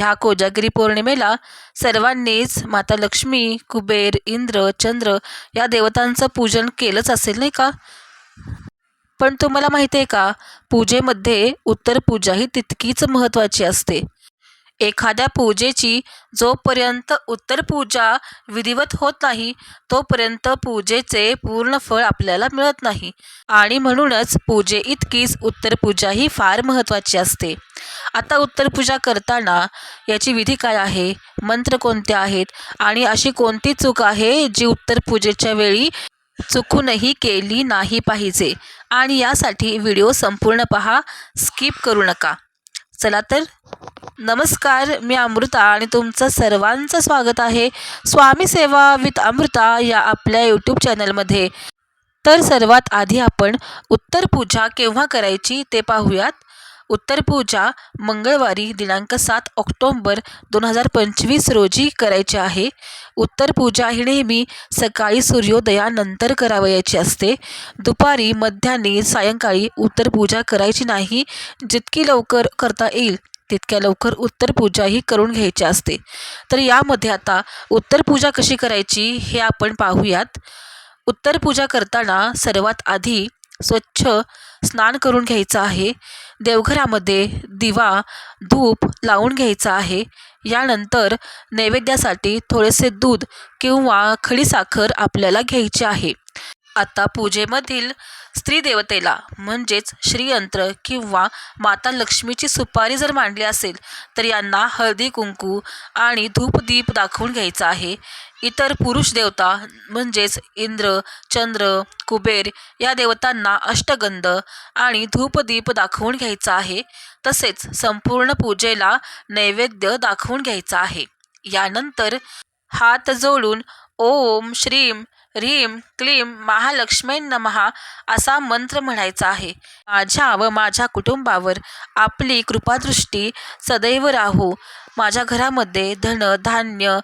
ह्या कोजागिरी पौर्णिमेला सर्वांनीच माता लक्ष्मी कुबेर इंद्र चंद्र या देवतांचं पूजन केलंच असेल नाही का? पण तुम्हाला माहिती आहे का? पूजेमध्ये उत्तर पूजा ही तितकीच महत्त्वाची असते. एखाद्या पूजेची जोपर्यंत उत्तर पूजा विधिवत होत नाही तोपर्यंत पूजेचे पूर्ण फळ आपल्याला मिळत नाही. आणि म्हणूनच पूजे इतकीच उत्तर पूजा ही फार महत्त्वाची असते. आता उत्तर पूजा करताना याची विधी काय आहे? मंत्र कोणते आहेत? आणि अशी कोणती चूक आहे जी उत्तर पूजेच्या वेळी चुकूनही केली नाही पाहिजे? आणि यासाठी व्हिडिओ संपूर्ण पहा स्किप करू नका. चला तर. नमस्कार मी अमृता आणि तुमचं सर्वांचं स्वागत आहे स्वामी सेवा विथ अमृता या आपल्या यूट्यूब चॅनलमध्ये तर सर्वात आधी आपण उत्तर पूजा केव्हा करायची ते पाहूयात. उत्तर पूजा मंगळवारी दिनांक सात ऑक्टोंबर दोन हजार पंचवीस रोजी करायची आहे. उत्तर पूजा ही नेहमी सकाळी सूर्योदयानंतर करावयाची असते. दुपारी मध्यान्ही सायंकाळी उत्तर पूजा करायची नाही. जितकी लवकर करता येईल तितक्या लवकर उत्तर पूजा ही करून घ्यायची असते. तर यामध्ये आता उत्तर पूजा कशी करायची हे आपण पाहूयात. उत्तर पूजा करताना सर्वात आधी स्वच्छ स्नान करून घ्यायचं आहे. देवघरामध्ये दिवा धूप लावून घ्यायचा आहे. यानंतर नैवेद्यासाठी थोडेसे दूध किंवा खडीसाखर आपल्याला घ्यायची आहे. आता पूजेमधील स्त्री देवतेला म्हणजेच श्रीयंत्र किंवा माता लक्ष्मीची सुपारी जर मांडली असेल तर यांना हळदी कुंकू आणि धूपदीप दाखवून घ्यायचा आहे. इतर पुरुष देवता म्हणजेच इंद्र चंद्र कुबेर या देवतांना अष्टगंध आणि धूपदीप दाखवून घ्यायचा आहे. तसेच संपूर्ण पूजेला नैवेद्य दाखवून घ्यायचा आहे. यानंतर हात जोडून ओम श्रीम ह्रीम क्लीम महालक्ष्मी नमहा असा मंत्र म्हणायचा आहे. माझ्या व माझ्या कुटुंबावर आपली कृपादृष्टी सदैव राहू. माझ्या घरामध्ये धन धान्य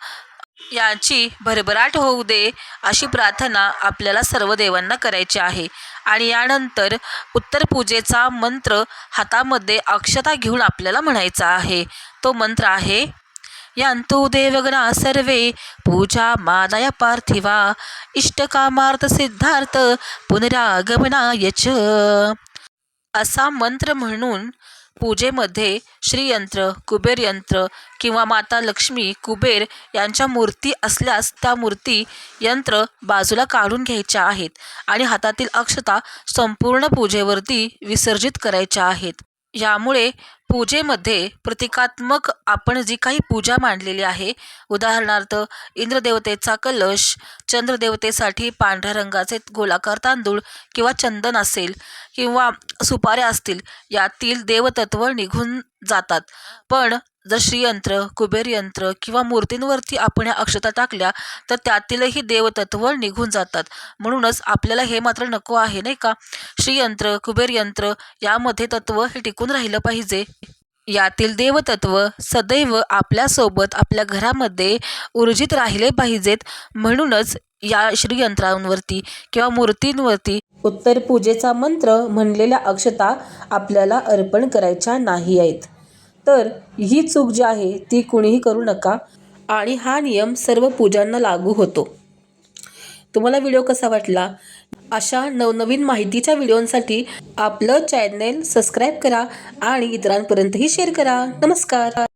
याची भरभराट होऊ दे अशी प्रार्थना आपल्याला सर्व देवांना करायची आहे. आणि यानंतर उत्तर पूजेचा मंत्र हातामध्ये अक्षता घेऊन आपल्याला म्हणायचा आहे. तो मंत्र आहे यांतु देवगणा सर्वे पूजा मादाया पार्थिवा। इष्टकामार्थ सिद्धार्थ पुनरागमनाय च। असा मंत्र म्हणून पूजेमध्ये श्रीयंत्र कुबेर यंत्र किंवा माता लक्ष्मी कुबेर यांच्या मूर्ती असल्यास त्या मूर्ती यंत्र बाजूला काढून घ्यायच्या आहेत आणि हातातील अक्षता संपूर्ण पूजेवरती विसर्जित करायच्या आहेत. यामुळे पूजेमध्ये प्रतिकात्मक आपण जी काही पूजा मांडलेली आहे उदाहरणार्थ इंद्रदेवतेचा कलश चंद्रदेवतेसाठी पांढऱ्या रंगाचे गोलाकार तांदूळ किंवा चंदन असेल किंवा सुपाऱ्या असतील यातील देवतत्व निघून जातात. पण जर श्रीयंत्र कुबेर यंत्र किंवा मूर्तींवरती आपण ह्या अक्षता टाकल्या तर त्यातीलही देवतत्व निघून जातात. म्हणूनच आपल्याला हे मात्र नको आहे नाही का? श्रीयंत्र कुबेर यंत्र यामध्ये तत्व हे टिकून राहिलं पाहिजे. यातील देवतत्व सदैव आपल्यासोबत आपल्या घरामध्ये ऊर्जित राहिले पाहिजेत. म्हणूनच या श्रीयंत्रांवरती किंवा मूर्तींवरती उत्तर पूजेचा मंत्र म्हणलेल्या अक्षता आपल्याला अर्पण करायच्या नाही आहेत. तर ही चूक जी आहे ती कुणीही करू नका आणि हा नियम सर्व पूजांना लागू होतो. तुम्हाला व्हिडिओ कसा वाटला? अशा नवनवीन माहितीच्या व्हिडिओंसाठी आपलं चॅनेल सबस्क्राईब करा आणि इतरांपर्यंतही शेअर करा. नमस्कार.